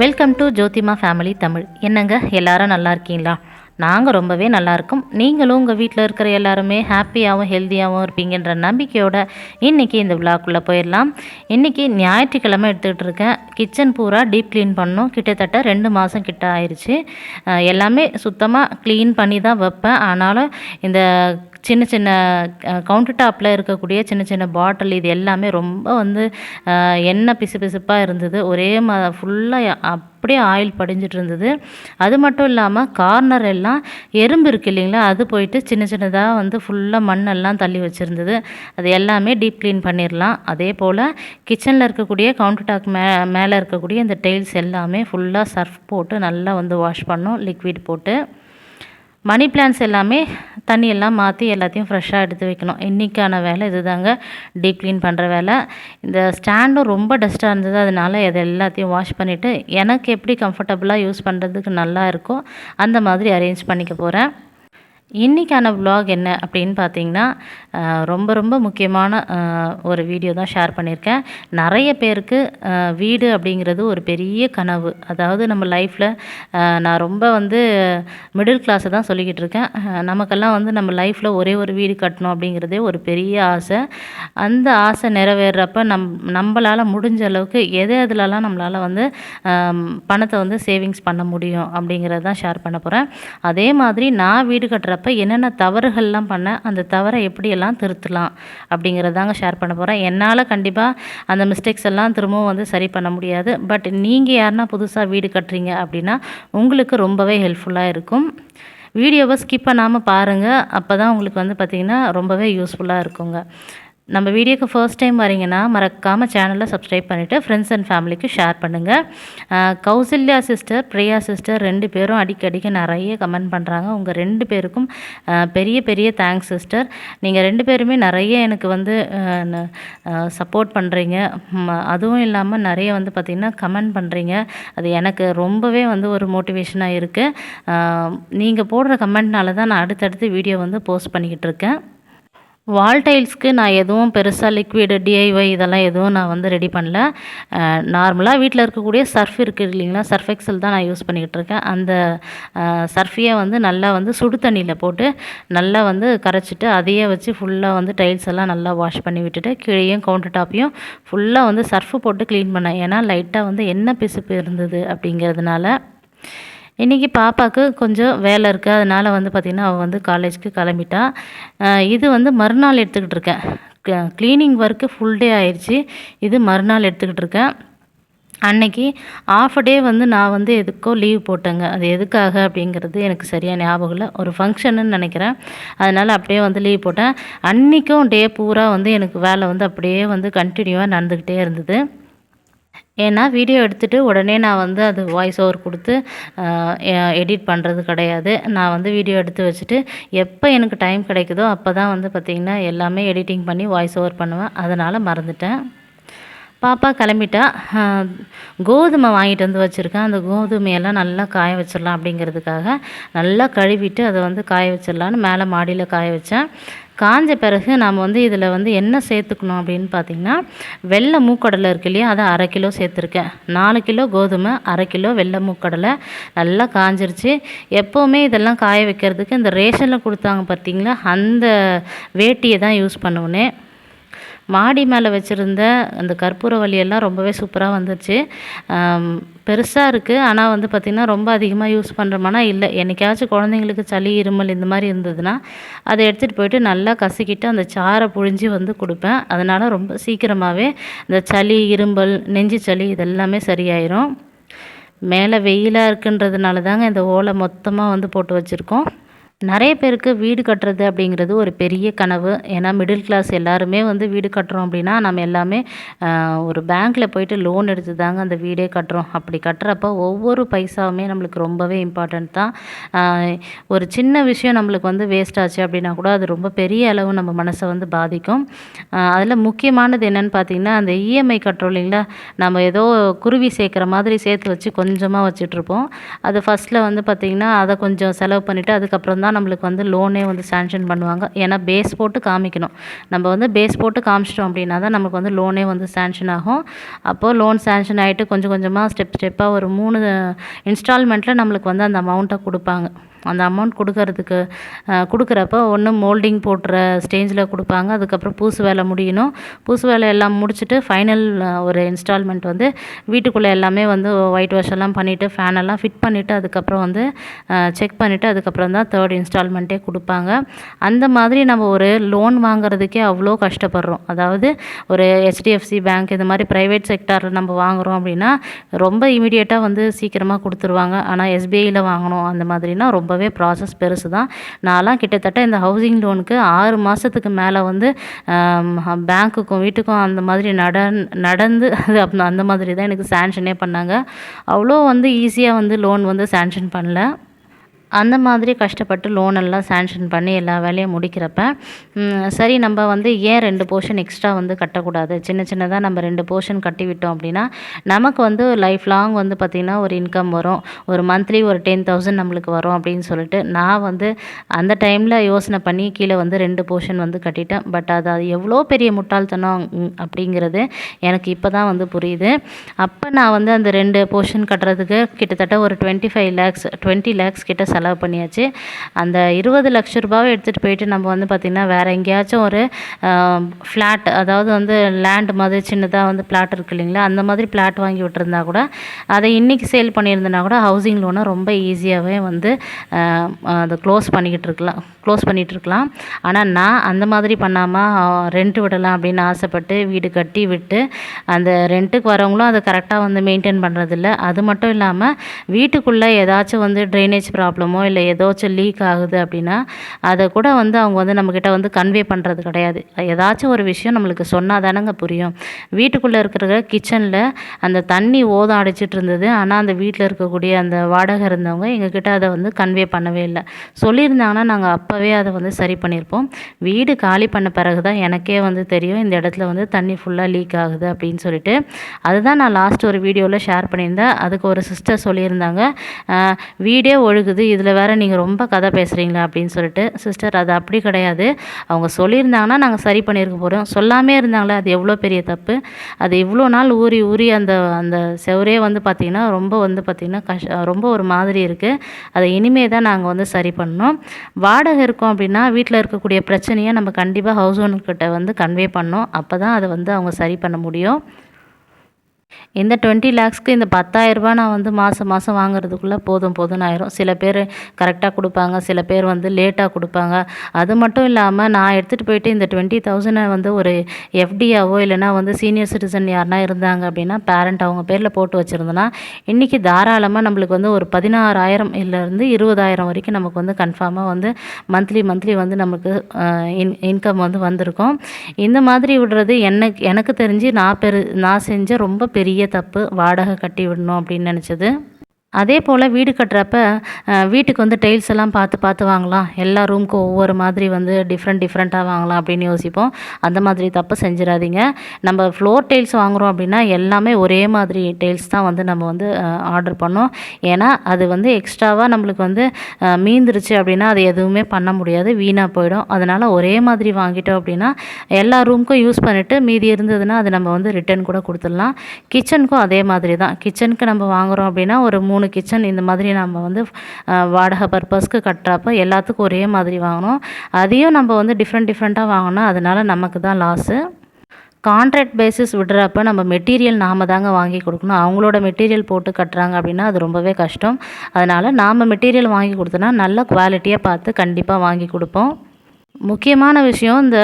Welcome to Jothima family Tamil என்னங்க எல்லாரும் நல்லா இருக்கீங்களா? நாங்கள் ரொம்பவே நல்லா இருக்கோம். நீங்களும் உங்கள் வீட்டில் இருக்கிற எல்லாருமே ஹாப்பியாகவும் ஹெல்த்தியாகவும் இருப்பீங்கன்ற நம்பிக்கையோட இன்றைக்கி இந்த விழாக்குள்ளே போயிடலாம். இன்றைக்கி ஞாயிற்றுக்கிழமை எடுத்துக்கிட்டு இருக்கேன். கிச்சன் பூரா டீப் க்ளீன் பண்ணோம் கிட்டத்தட்ட ரெண்டு மாதம் கிட்ட ஆயிடுச்சு எல்லாமே சுத்தமாக க்ளீன் பண்ணி தான் வைப்பேன். ஆனாலும் இந்த சின்ன சின்ன கவுண்டர் டாப்பில் இருக்கக்கூடிய சின்ன சின்ன பாட்டில் இது எல்லாமே ரொம்ப வந்து எண்ணெய் பிசு பிசுப்பாக இருந்தது. ஒரே ம ஃபுல்லாக அப்படியே ஆயில் படிஞ்சிட்டு இருந்தது. அது மட்டும் இல்லாமல் கார்னர் எல்லாம் எறும்பு இருக்கு இல்லைங்களா? அது போயிட்டு சின்ன சின்னதாக வந்து ஃபுல்லாக மண்ணெல்லாம் தள்ளி வச்சுருந்தது. அது எல்லாமே டீப் க்ளீன் பண்ணிடலாம் அதே போல் கிச்சனில் இருக்கக்கூடிய கவுண்டர் டாப் மே மேலே இருக்கக்கூடிய இந்த டைல்ஸ் எல்லாமே ஃபுல்லாக சர்ஃப் போட்டு நல்லா வந்து வாஷ் பண்ணோம் லிக்விட் போட்டு. மணி பிளான்ஸ் எல்லாமே தண்ணி எல்லாம் மாற்றி எல்லாத்தையும் ஃப்ரெஷ்ஷாக எடுத்து வைக்கணும். இன்றைக்கான வேலை இதுதாங்க. டீப் க்ளீன் பண்ணுற வேலை. இந்த ஸ்டாண்டும் ரொம்ப டஸ்ட்டாக இருந்தது. அதனால இதை எல்லாத்தையும் வாஷ் பண்ணிவிட்டு எனக்கு எப்படி கம்ஃபர்டபுளாக யூஸ் பண்ணுறதுக்கு நல்லா இருக்கோ அந்த மாதிரி அரேஞ்ச் பண்ணிக்க போகிறேன் இன்றைக்கான வ்ளாக் என்ன அப்படின்னு பார்த்தீங்கன்னா ரொம்ப ரொம்ப முக்கியமான ஒரு வீடியோ தான் ஷேர் பண்ணியிருக்கேன். நிறைய பேருக்கு வீடு அப்படிங்கிறது ஒரு பெரிய கனவு. அதாவது நம்ம லைஃப்பில் நான் ரொம்ப வந்து மிடில் கிளாஸை தான் சொல்லிக்கிட்டு இருக்கேன். நமக்கெல்லாம் வந்து நம்ம லைஃப்பில் ஒரே ஒரு வீடு கட்டணும் அப்படிங்கிறதே ஒரு பெரிய ஆசை. அந்த ஆசை நிறைவேறப்ப நம் நம்மளால் முடிஞ்ச அளவுக்கு எது எதுலலாம் நம்மளால் வந்து பணத்தை வந்து சேவிங்ஸ் பண்ண முடியும் அப்படிங்கிறத தான் ஷேர் பண்ண போகிறேன் அதே மாதிரி நான் வீடு கட்டுறப்ப என்னென்ன தவறுகள்லாம் பண்ணேன் அந்த தவறை எப்படியெல்லாம் திருத்தலாம் அப்படிங்கிறதாங்க ஷேர் பண்ண போகிறேன் என்னால் கண்டிப்பாக அந்த மிஸ்டேக்ஸ் எல்லாம் திரும்பவும் வந்து சரி பண்ண முடியாது. பட் நீங்கள் யாருன்னா புதுசாக வீடு கட்டுறீங்க அப்படின்னா உங்களுக்கு ரொம்பவே ஹெல்ப்ஃபுல்லாக இருக்கும். வீடியோவை ஸ்கிப் பண்ணாமல் பாருங்கள் அப்போ தான் உங்களுக்கு வந்து பார்த்திங்கன்னா ரொம்பவே யூஸ்ஃபுல்லாக இருக்குங்க. நம்ம வீடியோக்கு ஃபர்ஸ்ட் டைம் வரீங்கன்னா மறக்காமல் சேனலை சப்ஸ்கிரைப் பண்ணிவிட்டு ஃப்ரெண்ட்ஸ் அண்ட் ஃபேமிலிக்கு ஷேர் பண்ணுங்கள் கௌசல்யா சிஸ்டர் பிரியா சிஸ்டர் ரெண்டு பேரும் அடிக்கடிக்கு நிறைய கமெண்ட் பண்ணுறாங்க உங்கள் ரெண்டு பேருக்கும் பெரிய பெரிய தேங்க்ஸ் சிஸ்டர் நீங்கள் ரெண்டு பேருமே நிறைய எனக்கு வந்து சப்போர்ட் பண்ணுறீங்க அதுவும் இல்லாமல் நிறைய வந்து பார்த்திங்கன்னா கமெண்ட் பண்ணுறீங்க அது எனக்கு ரொம்பவே வந்து ஒரு மோட்டிவேஷனாக இருக்குது நீங்கள் போடுற கமெண்ட்னால தான் நான் அடுத்தடுத்து வீடியோ வந்து போஸ்ட் பண்ணிக்கிட்டு இருக்கேன். வால் டைல்ஸ்க்கு நான் எதுவும் பெருசாக லிக்விடு டிஐஒய் இதெல்லாம் எதுவும் நான் வந்து ரெடி பண்ணல. நார்மலாக வீட்டில் இருக்கக்கூடிய சர்ஃப் இருக்குது இல்லைங்களா? சர்ஃப் எக்ஸல் தான் நான் யூஸ் பண்ணிக்கிட்டு இருக்கேன். அந்த சர்ஃபியை வந்து நல்லா வந்து சுடு தண்ணியில் போட்டு நல்லா வந்து கரைச்சிட்டு அதையே வச்சு ஃபுல்லாக வந்து டைல்ஸ் எல்லாம் நல்லா வாஷ் பண்ணி விட்டுட்டு கீழேயும் கவுண்டர் டாப்பையும் ஃபுல்லாக வந்து சர்ஃபு போட்டு க்ளீன் பண்ணேன். ஏன்னா லைட்டாக வந்து என்ன பிசுப்பு இருந்தது அப்படிங்கிறதுனால இன்றைக்கி பாப்பாவுக்கு கொஞ்சம் வேலை இருக்குது அதனால் வந்து பார்த்திங்கன்னா அவள் வந்து காலேஜுக்கு கிளம்பிட்டா. இது வந்து மறுநாள் எடுத்துக்கிட்டு இருக்கேன். க்ளீனிங் ஒர்க்கு ஃபுல் டே ஆயிடுச்சு இது மறுநாள் எடுத்துக்கிட்டு இருக்கேன். அன்னைக்கு ஆஃப் டே வந்து நான் வந்து எதுக்கோ லீவ் போட்டேங்க. அது எதுக்காக அப்படிங்கிறது எனக்கு சரியாக ஞாபகம் இல்லை. ஒரு ஃபங்க்ஷன்னு நினைக்கிறேன். அதனால் அப்படியே வந்து லீவ் போட்டேன். அன்றைக்கும் டே பூரா வந்து எனக்கு வேலை வந்து அப்படியே வந்து கண்டினியூவாக நடந்துக்கிட்டே இருந்தது. ஏன்னா வீடியோ எடுத்துகிட்டு உடனே நான் வந்து அது வாய்ஸ் ஓவர் கொடுத்து எடிட் பண்ணுறது கிடையாது. நான் வந்து வீடியோ எடுத்து வச்சுட்டு எப்போ எனக்கு டைம் கிடைக்குதோ அப்போ தான் வந்து பார்த்திங்கன்னா எல்லாமே எடிட்டிங் பண்ணி வாய்ஸ் ஓவர் பண்ணுவேன். அதனால் மறந்துட்டேன். பாப்பா கிளம்பிட்டா. கோதுமை வாங்கிட்டு வந்து வச்சுருக்கேன். அந்த கோதுமையெல்லாம் நல்லா காய வச்சிடலாம் அப்படிங்கிறதுக்காக நல்லா கழுவிட்டு அதை வந்து காய வச்சிடலான்னு மேலே மாடியில் காய வச்சேன். காஞ்ச பிறகு நாம் வந்து இதில் வந்து என்ன சேர்த்துக்கணும் அப்படின்னு பார்த்தீங்கன்னா வெள்ளை மூக்கடலை இருக்கு இல்லையா அதை அரை கிலோ சேர்த்துருக்கேன். நாலு கிலோ கோதுமை அரை கிலோ வெள்ளை மூக்கடலை. நல்லா காஞ்சிருச்சு. எப்போவுமே இதெல்லாம் காய வைக்கிறதுக்கு இந்த ரேஷனில் கொடுத்தாங்க பார்த்தீங்களா அந்த வேட்டியை தான் யூஸ் பண்ணுவேன். மாடி மேலே வச்சுருந்த அந்த கற்பூரவள்ளி எல்லாம் ரொம்பவே சூப்பராக வந்துருச்சு. பெருசாக இருக்குது ஆனால் வந்து பார்த்திங்கன்னா ரொம்ப அதிகமாக யூஸ் பண்ணுறோமானா இல்லை. என்றைக்காச்சும் குழந்தைங்களுக்கு சளி இருமல் இந்த மாதிரி இருந்ததுன்னா அதை எடுத்துகிட்டு போயிட்டு நல்லா கசக்கிட்டு அந்த சாரை புழிஞ்சி வந்து கொடுப்பேன். அதனால் ரொம்ப சீக்கிரமாகவே இந்த சளி இரும்பல் நெஞ்சு சளி இதெல்லாமே சரியாயிரும். மேலே வெயிலாக இருக்குன்றதுனால தாங்க இந்த ஓலை மொத்தமாக வந்து போட்டு வச்சுருக்கோம். நிறைய பேருக்கு வீடு கட்டுறது அப்படிங்கிறது ஒரு பெரிய கனவு. ஏன்னா மிடில் கிளாஸ் எல்லாருமே வந்து வீடு கட்டுறோம் அப்படின்னா நம்ம எல்லாமே ஒரு பேங்க்கில் போயிட்டு லோன் எடுத்து தாங்க அந்த வீடே கட்டுறோம். அப்படி கட்டுறப்ப ஒவ்வொரு பைசாவுமே நம்மளுக்கு ரொம்பவே இம்பார்ட்டன்ட் தான். ஒரு சின்ன விஷயம் நம்மளுக்கு வந்து வேஸ்ட் ஆச்சு அப்படின்னா கூட அது ரொம்ப பெரிய அளவு நம்ம மனசை வந்து பாதிக்கும். அதில் முக்கியமானது என்னன்னு பார்த்தீங்கன்னா அந்த இஎம்ஐ கட்டுறோம் இல்லைங்களா? நம்ம ஏதோ குருவி சேர்க்குற மாதிரி சேர்த்து வச்சு கொஞ்சமாக வச்சுட்ருப்போம் அது ஃபஸ்ட்டில் வந்து பார்த்திங்கன்னா அதை கொஞ்சம் செலவு பண்ணிவிட்டு அதுக்கப்புறம் தான் தான் நம்மளுக்கு வந்து லோனே வந்து சேங்ஷன் பண்ணுவாங்க. ஏன்னா பேஸ் போட்டு காமிக்கணும். நம்ம வந்து பேஸ் போட்டு காமிச்சிட்டோம் அப்படின்னா தான் நமக்கு வந்து லோனே வந்து சேங்ஷன் ஆகும். அப்போது லோன் சேங்ஷன் ஆகிட்டு கொஞ்சம் கொஞ்சமாக ஸ்டெப் ஸ்டெப்பாக ஒரு மூணு இன்ஸ்டால்மெண்ட்டில் நம்மளுக்கு வந்து அந்த அமௌண்ட்டை கொடுப்பாங்க. அந்த அமௌண்ட் கொடுக்கறதுக்கு கொடுக்குறப்ப ஒன்று மோல்டிங் போட்டுற ஸ்டேஜில் கொடுப்பாங்க. அதுக்கப்புறம் பூசு வேலை முடியணும். பூசு வேலை எல்லாம் முடிச்சுட்டு ஃபைனல் ஒரு இன்ஸ்டால்மெண்ட் வந்து வீட்டுக்குள்ளே எல்லாமே வந்து ஒயிட் வாஷ் எல்லாம் பண்ணிவிட்டு ஃபேன் எல்லாம் ஃபிட் பண்ணிவிட்டு அதுக்கப்புறம் வந்து செக் பண்ணிவிட்டு அதுக்கப்புறம் தான் தேர்ட் இன்ஸ்டால்மெண்ட்டே கொடுப்பாங்க. அந்த மாதிரி நம்ம ஒரு லோன் வாங்குறதுக்கே அவ்வளோ கஷ்டப்படுறோம். அதாவது ஒரு ஹெச்டிஎஃப்சி பேங்க் இது மாதிரி ப்ரைவேட் செக்டாரில் நம்ம வாங்குகிறோம் அப்படின்னா ரொம்ப இமீடியட்டாக வந்து சீக்கிரமாக கொடுத்துருவாங்க. ஆனால் எஸ்பிஐயில் வாங்கணும் அந்த மாதிரினா ரொம்ப ரொம்பவே ப்ராசஸ் பெருசு தான் நான்லாம் கிட்டத்தட்ட இந்த ஹவுசிங் லோனுக்கு ஆறு மாதத்துக்கு மேலே வந்து பேங்க்குக்கும் வீட்டுக்கும் அந்த மாதிரி நட நடந்து அது அப் அந்த மாதிரி தான் எனக்கு சேங்ஷனே பண்ணாங்க. அவ்வளோ வந்து ஈஸியாக வந்து லோன் வந்து சேங்ஷன் பண்ணல. அந்த மாதிரி கஷ்டப்பட்டு லோன் எல்லாம் சேங்ஷன் பண்ணி எல்லா வேலையும் முடிக்கிறப்ப சரி நம்ம வந்து ஏன் ரெண்டு போர்ஷன் எக்ஸ்ட்ரா வந்து கட்டக்கூடாது? சின்ன சின்னதாக நம்ம ரெண்டு போர்ஷன் கட்டி விட்டோம் அப்படின்னா நமக்கு வந்து லைஃப் லாங் வந்து பார்த்திங்கன்னா ஒரு இன்கம் வரும். ஒரு மந்த்லி ஒரு டென் தௌசண்ட் நம்மளுக்கு வரும் அப்படின்னு சொல்லிட்டு நான் வந்து அந்த டைமில் யோசனை பண்ணி கீழே வந்து ரெண்டு போர்ஷன் வந்து கட்டிட்டேன். பட் அது அது எவ்வளோ பெரிய முட்டாள்தனம் அப்படிங்கிறது எனக்கு இப்போ தான் வந்து புரியுது. அப்போ நான் வந்து அந்த ரெண்டு போர்ஷன் கட்டுறதுக்கு கிட்டத்தட்ட ஒரு twenty five lakhs twenty lakhs கிட்ட செலவு செலவு பண்ணியாச்சு. அந்த இருபது லட்ச ரூபாவை எடுத்துகிட்டு போயிட்டு நம்ம வந்து பார்த்திங்கன்னா வேறு எங்கேயாச்சும் ஒரு ஃப்ளாட் அதாவது வந்து லேண்ட் மாதிரி சின்னதாக வந்து பிளாட் இருக்கு இல்லைங்களா? அந்த மாதிரி பிளாட் வாங்கி விட்டுருந்தா கூட அதை இன்றைக்கி சேல் பண்ணியிருந்தனா கூட ஹவுசிங் லோனை ரொம்ப ஈஸியாகவே வந்து அதை க்ளோஸ் பண்ணிக்கிட்டு இருக்கலாம். க்ளோஸ் பண்ணிகிட்டு இருக்கலாம். ஆனால் நான் அந்த மாதிரி பண்ணாமல் ரெண்ட் விடலாம் அப்படின்னு ஆசைப்பட்டு வீடு கட்டி விட்டு அந்த ரெண்ட்டுக்கு வரவங்களும் அதை கரெக்டாக வந்து மெயின்டைன் பண்ணுறதில்ல அது மட்டும் இல்லாமல் வீட்டுக்குள்ளே ஏதாச்சும் வந்து ட்ரைனேஜ் ப்ராப்ளம் இல்லை ஏதாச்சும் லீக் ஆகுது அப்படின்னா அதை கூட வந்து அவங்க வந்து நம்மக்கிட்ட வந்து கன்வே பண்ணுறது கிடையாது. ஏதாச்சும் ஒரு விஷயம் நம்மளுக்கு சொன்னால் தானங்க புரியும். வீட்டுக்குள்ளே இருக்கிற கிச்சனில் அந்த தண்ணி ஓதம் அடிச்சிட்டு இருந்தது. ஆனால் அந்த வீட்டில் இருக்கக்கூடிய அந்த வாடகை இருந்தவங்க எங்ககிட்ட அதை வந்து கன்வே பண்ணவே இல்லை. சொல்லியிருந்தாங்கன்னா நாங்கள் அப்போவே அதை வந்து சரி பண்ணியிருப்போம். வீடு காலி பண்ண பிறகு தான் எனக்கே வந்து தெரியும் இந்த இடத்துல வந்து தண்ணி ஃபுல்லாக லீக் ஆகுது அப்படின்னு சொல்லிட்டு. அதுதான் நான் லாஸ்ட் ஒரு வீடியோவில் ஷேர் பண்ணியிருந்தேன். அதுக்கு ஒரு சிஸ்டர் சொல்லியிருந்தாங்க. வீடே ஒழுகுது இதில் வேறு நீங்கள் ரொம்ப கதை பேசுகிறீங்களா அப்படின்னு சொல்லிட்டு சிஸ்டர் அது அப்படி கிடையாது. அவங்க சொல்லியிருந்தாங்கன்னா நாங்கள் சரி பண்ணியிருக்க போகிறோம் சொல்லாமே இருந்தாங்களே அது எவ்வளோ பெரிய தப்பு. அது இவ்வளோ நாள் ஊறி ஊறி அந்த அந்த செவரே வந்து பார்த்திங்கன்னா ரொம்ப வந்து பார்த்திங்கன்னா கஷ் ரொம்ப ஒரு மாதிரி இருக்குது அதை இனிமே தான் நாங்கள் வந்து சரி பண்ணோம் வாடகை இருக்கோம் அப்படின்னா வீட்டில் இருக்கக்கூடிய பிரச்சனையை நம்ம கண்டிப்பாக ஹவுஸ் ஓனர்கிட்ட வந்து கன்வே பண்ணோம் அப்போ தான் அதை வந்து அவங்க சரி பண்ண முடியும். இந்த டுவெண்ட்டி லேக்ஸ்க்கு இந்த பத்தாயிரரூபா நான் வந்து மாதம் மாதம் வாங்குறதுக்குள்ளே போதும் போதும்னு ஆயிரும். சில பேர் கரெக்டாக கொடுப்பாங்க சில பேர் வந்து லேட்டாக கொடுப்பாங்க. அது மட்டும் இல்லாமல் நான் எடுத்துகிட்டு போயிட்டு இந்த டுவெண்ட்டி தௌசண்டை வந்து ஒரு எஃப்டியாவோ இல்லைனா வந்து சீனியர் சிட்டிசன் யாருனா இருந்தாங்க அப்படின்னா பேரண்ட் அவங்க பேரில் போட்டு வச்சுருந்தோன்னா இன்றைக்கி தாராளமாக நம்மளுக்கு வந்து ஒரு பதினாறாயிரம் இல்லைருந்து இருபதாயிரம் வரைக்கும் நமக்கு வந்து கன்ஃபார்மாக வந்து மந்த்லி மந்த்லி வந்து நமக்கு இன் இன்கம் வந்து வந்திருக்கும். இந்த மாதிரி விடுறது எனக்கு எனக்கு தெரிஞ்சு நான் பெரு நான் செஞ்ச ரொம்ப பெரிய பெரிய தப்பு வாடகை கட்டி விடணும் அப்படின்னு நினச்சது. அதே போல் வீடு கட்டுறப்ப வீட்டுக்கு வந்து டைல்ஸ் எல்லாம் பார்த்து பார்த்து வாங்கலாம். எல்லா ரூமுக்கும் ஒவ்வொரு மாதிரி வந்து டிஃப்ரெண்ட் டிஃப்ரெண்ட்டாக வாங்கலாம் அப்படின்னு யோசிப்போம். அந்த மாதிரி தப்பு செஞ்சிடாதீங்க. நம்ம ஃப்ளோர் டைல்ஸ் வாங்குகிறோம் அப்படின்னா எல்லாமே ஒரே மாதிரி டைல்ஸ் தான் வந்து நம்ம வந்து ஆர்டர் பண்ணோம். ஏன்னா அது வந்து எக்ஸ்ட்ராவாக நம்மளுக்கு வந்து மீந்துருச்சு அப்படின்னா அது எதுவுமே பண்ண முடியாது. வீணாக போயிடும். அதனால் ஒரே மாதிரி வாங்கிட்டோம் அப்படின்னா எல்லா ரூமுக்கும் யூஸ் பண்ணிவிட்டு மீதி இருந்ததுன்னா அது நம்ம வந்து ரிட்டர்ன் கூட கொடுத்துடலாம். கிச்சனுக்கும் அதே மாதிரி தான். கிச்சனுக்கு நம்ம வாங்குகிறோம் அப்படின்னா ஒரு மூணு கிச்சன் இந்த மாதிரி நம்ம வந்து வாடகை பர்பஸ்க்கு கட்டுறப்ப எல்லாத்துக்கும் ஒரே மாதிரி வாங்கணும். அதையும் நம்ம வந்து டிஃப்ரெண்ட் டிஃப்ரெண்ட்டாக வாங்கினோம் அதனால் நமக்கு தான் லாஸு கான்ட்ராக்ட் பேசிஸ் விடுறப்ப நம்ம மெட்டீரியல் நாம தாங்க வாங்கி கொடுக்கணும். அவங்களோட மெட்டீரியல் போட்டு கட்டுறாங்க அப்படின்னா அது ரொம்பவே கஷ்டம். அதனால் நாம் மெட்டீரியல் வாங்கி கொடுத்தோன்னா நல்ல குவாலிட்டியாக பார்த்து கண்டிப்பாக வாங்கி கொடுப்போம். முக்கியமான விஷயம் இந்த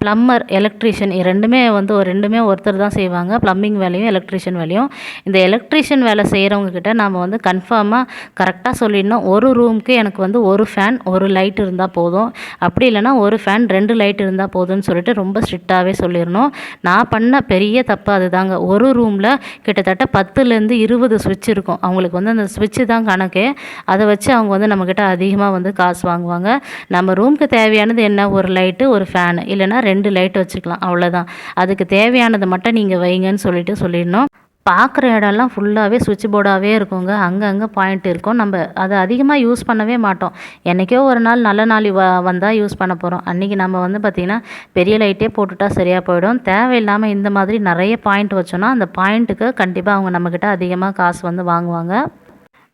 ப்ளம்மர் எலக்ட்ரீஷியன் ரெண்டுமே வந்து ஒரு ரெண்டுமே ஒருத்தர் தான் செய்வாங்க. ப்ளம்பிங் வேலையும் எலக்ட்ரீஷியன் வேலையும். இந்த எலக்ட்ரீஷியன் வேலை செய்கிறவங்கக்கிட்ட நாம் வந்து கன்ஃபார்மாக கரெக்டாக சொல்லிடணும். ஒரு ரூமுக்கு எனக்கு வந்து ஒரு ஃபேன் ஒரு லைட் இருந்தால் போதும். அப்படி இல்லைன்னா ஒரு ஃபேன் ரெண்டு லைட் இருந்தால் போதும்னு சொல்லிட்டு ரொம்ப ஸ்ட்ரிக்டாகவே சொல்லிடணும். நான் பண்ண பெரிய தப்பு அதுதாங்க. ஒரு ரூமில் கிட்டத்தட்ட பத்துலேருந்து இருபது சுவிட்ச் இருக்கும். அவங்களுக்கு வந்து அந்த சுவிட்சு தான் கணக்கு. அதை வச்சு அவங்க வந்து நம்மக்கிட்ட அதிகமாக வந்து காசு வாங்குவாங்க. நம்ம ரூமுக்கு தேவையானது என்ன? ஒரு லைட்டு ஒரு ஃபேனு இல்லைன்னா ரெண்டு லைட் வச்சுக்கலாம் அவ்வளோதான் அதுக்கு தேவையானதை மட்டும் நீங்கள் வைங்கன்னு சொல்லிட்டு சொல்லிடணும். பார்க்குற இடம்லாம் ஃபுல்லாகவே சுவிட்ச் போர்டாகவே இருக்குங்க அங்கங்கே பாயிண்ட் இருக்கும். நம்ம அதை அதிகமாக யூஸ் பண்ணவே மாட்டோம். என்றைக்கோ ஒரு நாள் நல்ல நாள் வ வந்தால் யூஸ் பண்ண போகிறோம் அன்றைக்கி நம்ம வந்து பார்த்திங்கன்னா பெரிய லைட்டே போட்டுட்டா சரியாக போயிடும். தேவையில்லாமல் இந்த மாதிரி நிறைய பாயிண்ட் வச்சோன்னா அந்த பாயிண்ட்டுக்கு கண்டிப்பாக அவங்க நம்மக்கிட்ட அதிகமாக காசு வந்து வாங்குவாங்க.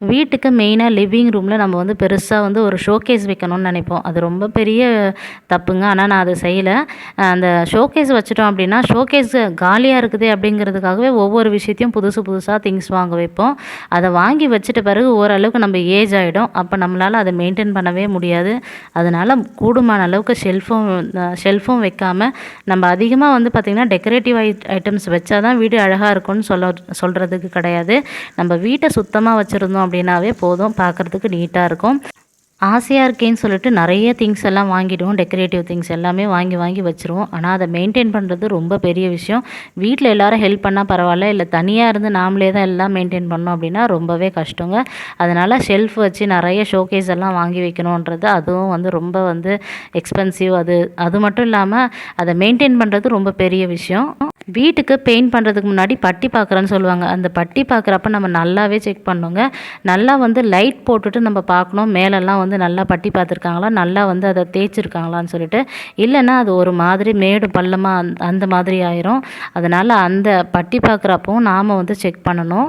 வீட்டுக்கு மெயினாக லிவிங் ரூமில் நம்ம வந்து பெருசாக வந்து ஒரு ஷோகேஸ் வைக்கணும்னு நினைப்போம். அது ரொம்ப பெரிய தப்புங்க. ஆனால் நான் அதை செய்யலை. அந்த ஷோகேஸ் வச்சுட்டோம் அப்படின்னா ஷோகேஸ் காலியாக இருக்குது அப்படிங்கிறதுக்காகவே ஒவ்வொரு விஷயத்தையும் புதுசு புதுசாக திங்ஸ் வாங்க வைப்போம். அதை வாங்கி வச்சுட்ட பிறகு ஓரளவுக்கு நம்ம ஏஜ் ஆகிடும் அப்போ நம்மளால் அதை மெயின்டைன் பண்ணவே முடியாது. அதனால் கூடுமான அளவுக்கு ஷெல்ஃபும் ஷெல்ஃபும் வைக்காமல் நம்ம அதிகமாக வந்து பார்த்திங்கன்னா டெக்கரேட்டிவ் ஐ ஐட்டம்ஸ் வச்சா தான் வீடு அழகாக இருக்கும்னு சொல்ல சொல்கிறதுக்கு கிடையாது. நம்ம வீட்டை சுத்தமாக வச்சுருந்தோம் அப்படின்னாவே போதும். பார்க்குறதுக்கு நீட்டாக இருக்கும். ஆசையாக இருக்கேன்னு சொல்லிட்டு நிறைய திங்ஸ் எல்லாம் வாங்கிடுவோம். டெக்கரேட்டிவ் திங்ஸ் எல்லாமே வாங்கி வாங்கி வச்சுருவோம். ஆனால் அதை மெயின்டைன் பண்ணுறது ரொம்ப பெரிய விஷயம். வீட்டில் எல்லோரும் ஹெல்ப் பண்ணால் பரவாயில்ல. இல்லை தனியாக இருந்து நாமளே தான் எல்லாம் மெயின்டைன் பண்ணோம் அப்படின்னா ரொம்பவே கஷ்டங்க. அதனால் ஷெல்ஃப் வச்சு நிறைய ஷோகேஸ் எல்லாம் வாங்கி வைக்கணுன்றது அதுவும் வந்து ரொம்ப வந்து எக்ஸ்பென்சிவ் அது அது மட்டும் இல்லாமல் அதை மெயின்டைன் பண்ணுறது ரொம்ப பெரிய விஷயம். வீட்டுக்கு பெயிண்ட் பண்ணுறதுக்கு முன்னாடி பட்டி பார்க்குறேன்னு சொல்லுவாங்க. அந்த பட்டி பார்க்குறப்ப நம்ம நல்லாவே செக் பண்ணுங்க. நல்லா வந்து லைட் போட்டுட்டு நம்ம பார்க்கணும் மேலெல்லாம் வந்து நல்லா பட்டி பார்த்துருக்காங்களா நல்லா வந்து அதை தேய்ச்சிருக்காங்களான்னு சொல்லிட்டு. இல்லைன்னா அது ஒரு மாதிரி மேடு பள்ளமாக அந்த மாதிரி ஆயிரும். அதனால் அந்த பட்டி பார்க்குறப்பவும் நாம் வந்து செக் பண்ணணும்.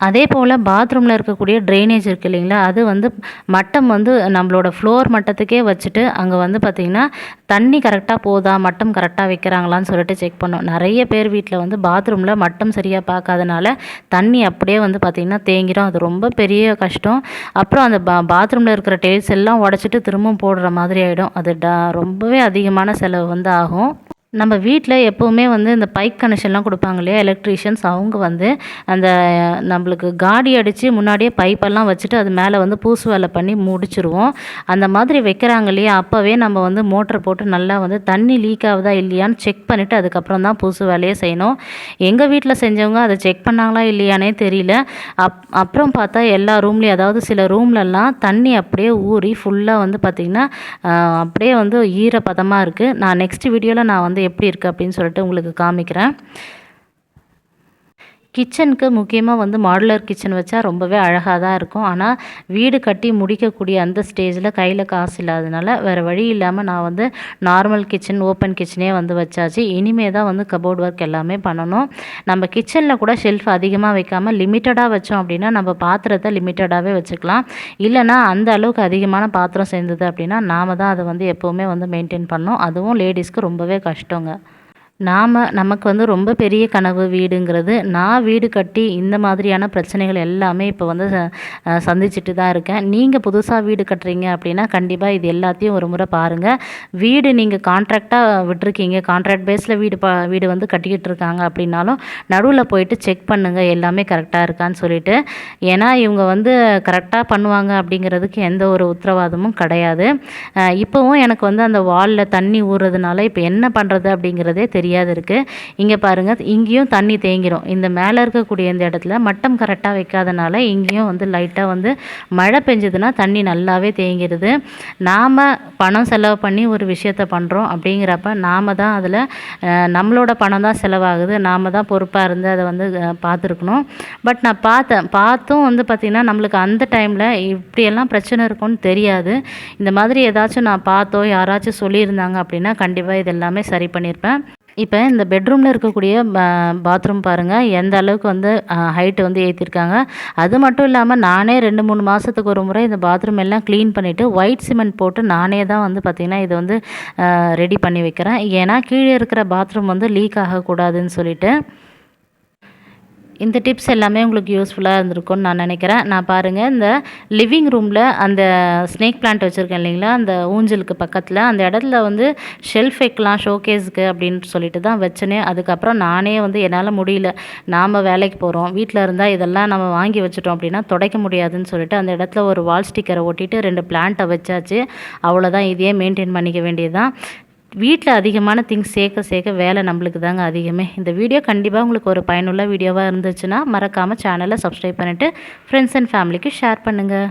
அதே போல் பாத்ரூமில் இருக்கக்கூடிய ட்ரைனேஜ் இருக்குது இல்லைங்களா? அது வந்து மட்டம் வந்து நம்மளோட ஃப்ளோர் மட்டத்துக்கே வச்சுட்டு அங்கே வந்து பார்த்திங்கன்னா தண்ணி கரெக்டாக போதா மட்டம் கரெக்டாக வைக்கிறாங்களான்னு சொல்லிட்டு செக் பண்ணோம். நிறைய பேர் வீட்டில் வந்து பாத்ரூமில் மட்டம் சரியாக பார்க்காதனால தண்ணி அப்படியே வந்து பார்த்திங்கன்னா தேங்கிடும் அது ரொம்ப பெரிய கஷ்டம். அப்புறம் அந்த பா பாத்ரூமில் இருக்கிற டேல்ஸ் எல்லாம் உடச்சிட்டு திரும்பவும் போடுற மாதிரி ஆகிடும் அது ட ரொம்பவே அதிகமான செலவு வந்து ஆகும். நம்ம வீட்டில் எப்போவுமே வந்து இந்த பைக் கனெக்ஷன்லாம் கொடுப்பாங்க இல்லையா? எலக்ட்ரீஷியன்ஸ் அவங்க வந்து அந்த நம்மளுக்கு காடி அடித்து முன்னாடியே பைப்பெல்லாம் வச்சுட்டு அது மேலே வந்து பூசு வேலை பண்ணி முடிச்சிருவோம். அந்த மாதிரி வைக்கிறாங்க இல்லையா? அப்போவே நம்ம வந்து மோட்டர் போட்டு நல்லா வந்து தண்ணி லீக் ஆகுதா இல்லையான்னு செக் பண்ணிவிட்டு அதுக்கப்புறம் தான் பூசு வேலையே செய்யணும். எங்கள் வீட்டில் செஞ்சவங்க அதை செக் பண்ணாங்களா இல்லையானே தெரியல. அப் அப்புறம் பார்த்தா எல்லா ரூம்லேயும் அதாவது சில ரூம்லலாம் தண்ணி அப்படியே ஊறி ஃபுல்லாக வந்து பார்த்திங்கன்னா அப்படியே வந்து ஈரப்பதமாக இருக்குது நான் நெக்ஸ்ட் வீடியோவில் நான் வந்து எப்படி இருக்குது அப்படின்னு சொல்லிட்டு உங்களுக்கு காமிக்கிறேன். கிச்சனுக்கு முக்கியமாக வந்து மாடுலர் கிச்சன் வச்சா ரொம்பவே அழகாக தான் இருக்கும். ஆனால் வீடு கட்டி முடிக்கக்கூடிய அந்த ஸ்டேஜில் கையில் காசு இல்லாதனால வேறு வழி இல்லாமல் நான் வந்து நார்மல் கிச்சன் ஓப்பன் கிச்சனே வந்து வச்சாச்சு. இனிமே தான் வந்து கபோர்ட் ஒர்க் எல்லாமே பண்ணணும். நம்ம கிச்சனில் கூட ஷெல்ஃப் அதிகமாக வைக்காமல் லிமிட்டடாக வச்சோம் அப்படின்னா நம்ம பாத்திரத்தை லிமிட்டடாகவே வச்சுக்கலாம். இல்லைனா அந்த அளவுக்கு அதிகமான பாத்திரம் சேர்ந்தது அப்படின்னா நாம் தான் அதை வந்து எப்போவுமே வந்து மெயின்டைன் பண்ணோம் அதுவும் லேடிஸ்க்கு ரொம்பவே கஷ்டங்க. நாம் நமக்கு வந்து ரொம்ப பெரிய கனவு வீடுங்கிறது நான் வீடு கட்டி இந்த மாதிரியான பிரச்சனைகள் எல்லாமே இப்போ வந்து சந்திச்சுட்டு தான் இருக்கேன். நீங்கள் புதுசாக வீடு கட்டுறீங்க அப்படின்னா கண்டிப்பாக இது எல்லாத்தையும் ஒரு முறை பாருங்கள் வீடு நீங்கள் கான்ட்ராக்டாக விட்டுருக்கீங்க கான்ட்ராக்ட் பேஸில் வீடு பா வீடு வந்து கட்டிக்கிட்டு இருக்காங்க அப்படின்னாலும் நடுவில் போயிட்டு செக் பண்ணுங்கள் எல்லாமே கரெக்டாக இருக்கான்னு சொல்லிட்டு. ஏன்னா இவங்க வந்து கரெக்டாக பண்ணுவாங்க அப்படிங்கிறதுக்கு எந்த ஒரு உத்தரவாதமும் கிடையாது. இப்போவும் எனக்கு வந்து அந்த வாலில் தண்ணி ஊறுறதுனால இப்போ என்ன பண்ணுறது அப்படிங்கிறதே தெரியும் தெரியாது இருக்குது இங்கே பாருங்கள் இங்கேயும் தண்ணி தேங்கிடும் இந்த மேலே இருக்கக்கூடிய இந்த இடத்துல மட்டம் கரெக்டாக வைக்காதனால இங்கேயும் வந்து லைட்டாக வந்து மழை பெஞ்சதுன்னா தண்ணி நல்லாவே தேங்கிடுது நாம் பணம் செலவு பண்ணி ஒரு விஷயத்த பண்ணுறோம் அப்படிங்கிறப்ப நாம் தான் அதில் நம்மளோட பணம் தான் செலவாகுது. நாம் தான் பொறுப்பாக இருந்து அதை வந்து பார்த்துருக்கணும். பட் நான் பார்த்தேன் பார்த்தும் வந்து பார்த்திங்கன்னா நம்மளுக்கு அந்த டைமில் இப்படியெல்லாம் பிரச்சனை இருக்கும்னு தெரியாது. இந்த மாதிரி ஏதாச்சும் நான் பார்த்தோ யாராச்சும் சொல்லியிருந்தாங்க அப்படின்னா கண்டிப்பாக இது எல்லாமே சரி பண்ணியிருப்பேன். இப்போ இந்த பெட்ரூமில் இருக்கக்கூடிய பாத்ரூம் பாருங்கள் எந்த அளவுக்கு வந்து ஹைட்டு வந்து ஏற்றிருக்காங்க அது மட்டும் இல்லாமல் நானே ரெண்டு மூணு மாதத்துக்கு ஒரு முறை இந்த பாத்ரூம் எல்லாம் க்ளீன் பண்ணிவிட்டு ஒயிட் சிமெண்ட் போட்டு நானே தான் வந்து பார்த்திங்கன்னா இதை வந்து ரெடி பண்ணி வைக்கிறேன். ஏன்னா கீழே இருக்கிற பாத்ரூம் வந்து லீக் ஆகக்கூடாதுன்னு சொல்லிட்டு இந்த டிப்ஸ் எல்லாமே உங்களுக்கு யூஸ்ஃபுல்லாக இருந்திருக்கும்னு நான் நினைக்கிறேன். நான் பாருங்கள் இந்த லிவிங் ரூமில் அந்த ஸ்னேக் பிளான்ட் வச்சுருக்கேன் இல்லைங்களா? அந்த ஊஞ்சலுக்கு பக்கத்தில். அந்த இடத்துல வந்து ஷெல்ஃப் வைக்கலாம் ஷோகேஸுக்கு அப்படின்னு சொல்லிட்டு தான் வச்சேனே. அதுக்கப்புறம் நானே வந்து என்னால் முடியல. நாம் வேலைக்கு போகிறோம் வீட்டில் இருந்தால் இதெல்லாம் நம்ம வாங்கி வச்சுட்டோம் அப்படின்னா துடைக்க முடியாதுன்னு சொல்லிட்டு அந்த இடத்துல ஒரு வால் ஸ்டிக்கரை ஒட்டிட்டு ரெண்டு பிளான்ட்டை வச்சாச்சு. அவ்வளோதான் இதையே மெயின்டைன் பண்ணிக்க வேண்டியது தான் வீட்டில் அதிகமான திங்ஸ் சேர்க்க சேர்க்க வேலை நம்மளுக்கு தாங்க அதிகமே. இந்த வீடியோ கண்டிப்பாக உங்களுக்கு ஒரு பயனுள்ள வீடியோவாக இருந்துச்சுன்னா மறக்காமல் சேனலை சப்ஸ்கிரைப் பண்ணிவிட்டு ஃப்ரெண்ட்ஸ் அண்ட் ஃபேமிலிக்கு ஷேர் பண்ணுங்கள்